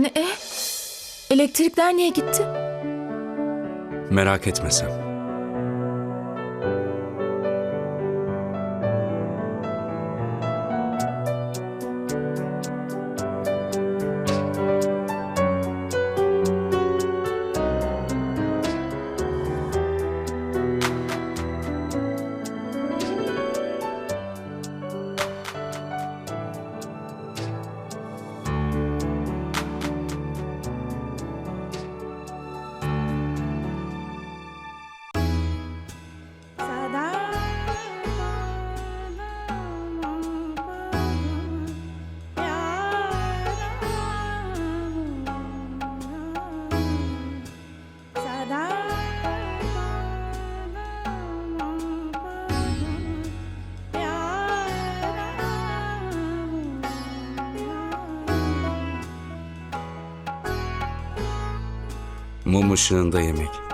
Ne? e? Elektrikler niye gitti? Merak etme sen. Mum ışığında yemek.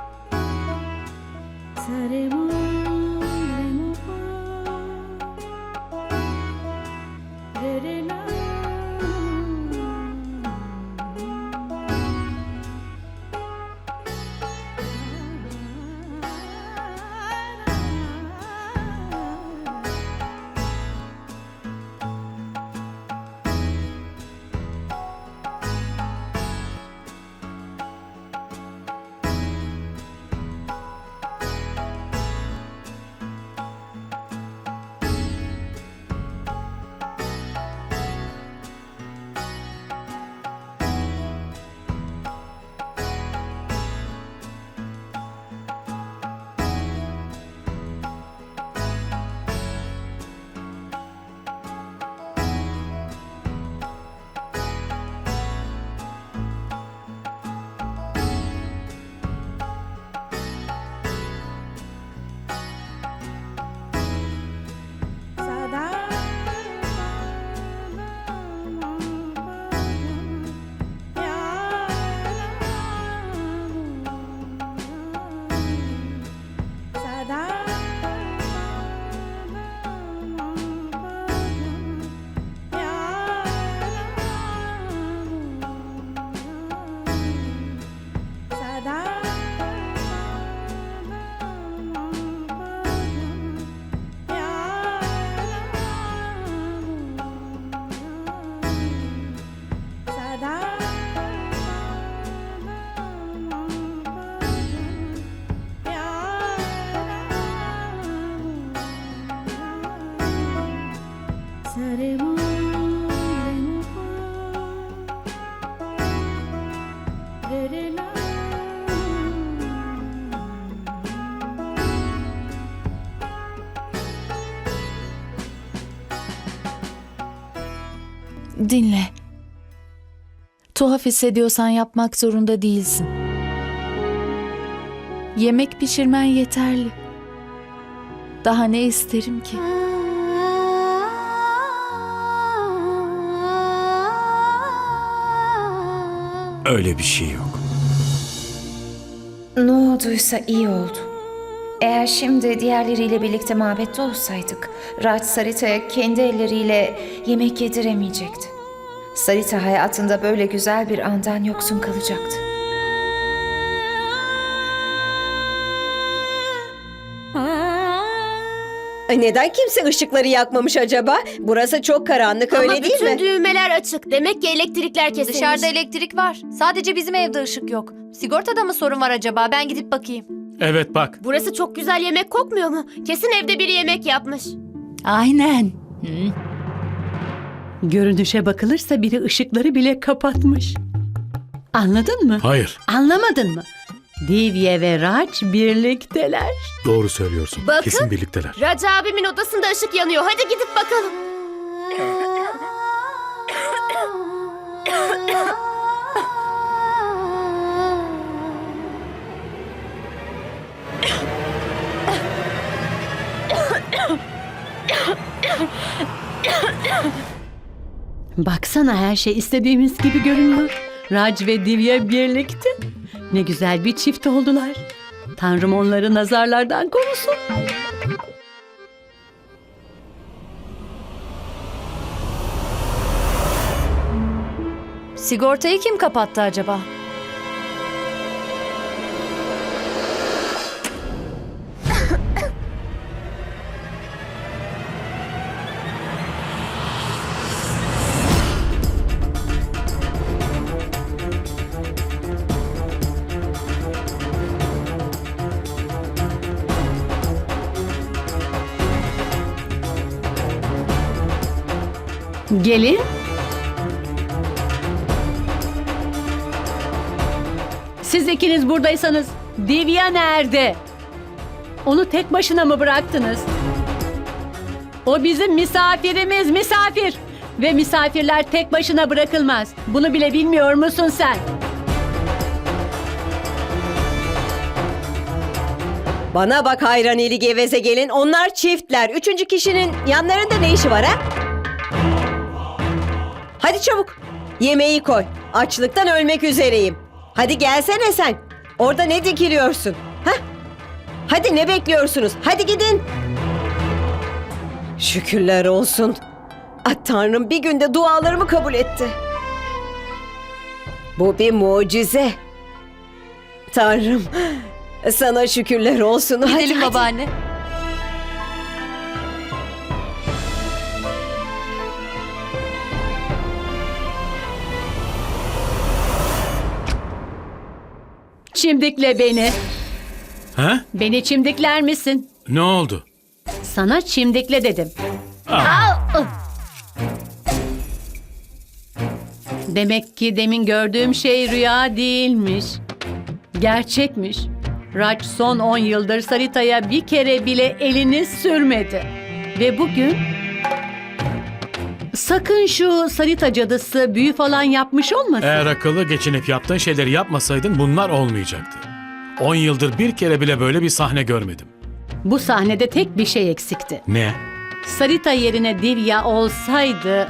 Dinle. Tuhaf hissediyorsan yapmak zorunda değilsin. Yemek pişirmen yeterli. Daha ne isterim ki? Öyle bir şey yok. Ne olduysa iyi oldu. Eğer şimdi diğerleriyle birlikte mabette olsaydık, Raj Sarita'ya kendi elleriyle yemek yediremeyecekti. Sarita hayatında böyle güzel bir andan yoksun kalacaktı. Ay, Neden kimse ışıkları yakmamış acaba? Burası çok karanlık öyle Ama değil bütün mi? düğmeler açık. Demek ki elektrikler kesilmiş. Dışarıda elektrik var. Sadece bizim evde ışık yok. Sigortada mı sorun var acaba? Ben gidip bakayım. Evet bak. Burası çok güzel yemek kokmuyor mu? Kesin evde biri yemek yapmış. Aynen. Görünüşe bakılırsa biri ışıkları bile kapatmış. Anladın mı? Hayır. Anlamadın mı? Divye ve Raj birlikteler. Doğru söylüyorsun. Bakın. Kesin birlikteler. Raca abimin odasında ışık yanıyor. Hadi gidip bakalım. Baksana her şey istediğimiz gibi görünüyor. Raj ve Divya birlikte. Ne güzel bir çift oldular. Tanrım onları nazarlardan korusun. Sigortayı kim kapattı acaba? Gelin. Siz ikiniz buradaysanız Divya nerede? Onu tek başına mı bıraktınız? O bizim misafirimiz, misafir. Ve misafirler tek başına bırakılmaz. Bunu bile bilmiyor musun sen? Bana bak hayraneli geveze gelin. Onlar çiftler. Üçüncü kişinin yanlarında ne işi var ha? Hadi çabuk. Yemeği koy. Açlıktan ölmek üzereyim. Hadi gelsene sen. Orada ne dikiliyorsun? Ha? Hadi ne bekliyorsunuz? Hadi gidin. Şükürler olsun. Ah, Tanrım bir günde dualarımı kabul etti. Bu bir mucize. Tanrım sana şükürler olsun. Hadi, Gidelim hadi. babaanne. Çimdikle beni. Ha? Beni çimdikler misin? Ne oldu? Sana çimdikle dedim. Demek ki demin gördüğüm şey rüya değilmiş. Gerçekmiş. Raj son 10 yıldır Sarita'ya bir kere bile elini sürmedi. Ve bugün... Sakın şu Sarita cadısı büyü falan yapmış olmasın. Eğer akıllı geçinip yaptığın şeyleri yapmasaydın bunlar olmayacaktı. 10 yıldır bir kere bile böyle bir sahne görmedim. Bu sahnede tek bir şey eksikti. Ne? Sarita yerine Divya olsaydı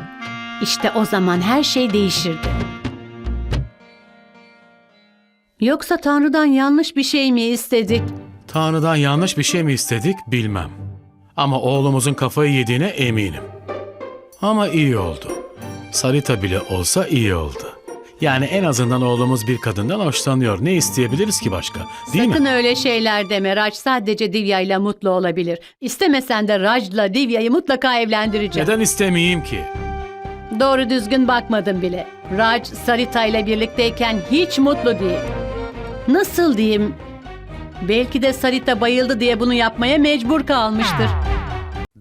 işte o zaman her şey değişirdi. Yoksa Tanrı'dan yanlış bir şey mi istedik? Tanrı'dan yanlış bir şey mi istedik bilmem. Ama oğlumuzun kafayı yediğine eminim. Ama iyi oldu. Sarita bile olsa iyi oldu. Yani en azından oğlumuz bir kadından hoşlanıyor. Ne isteyebiliriz ki başka? Değil Sakın mi? öyle şeyler deme. Raj sadece Divya ile mutlu olabilir. İstemesen de Raj'la Divya'yı mutlaka evlendireceğim. Neden istemeyeyim ki? Doğru düzgün bakmadım bile. Raj Sarita ile birlikteyken hiç mutlu değil. Nasıl diyeyim? Belki de Sarita bayıldı diye bunu yapmaya mecbur kalmıştır.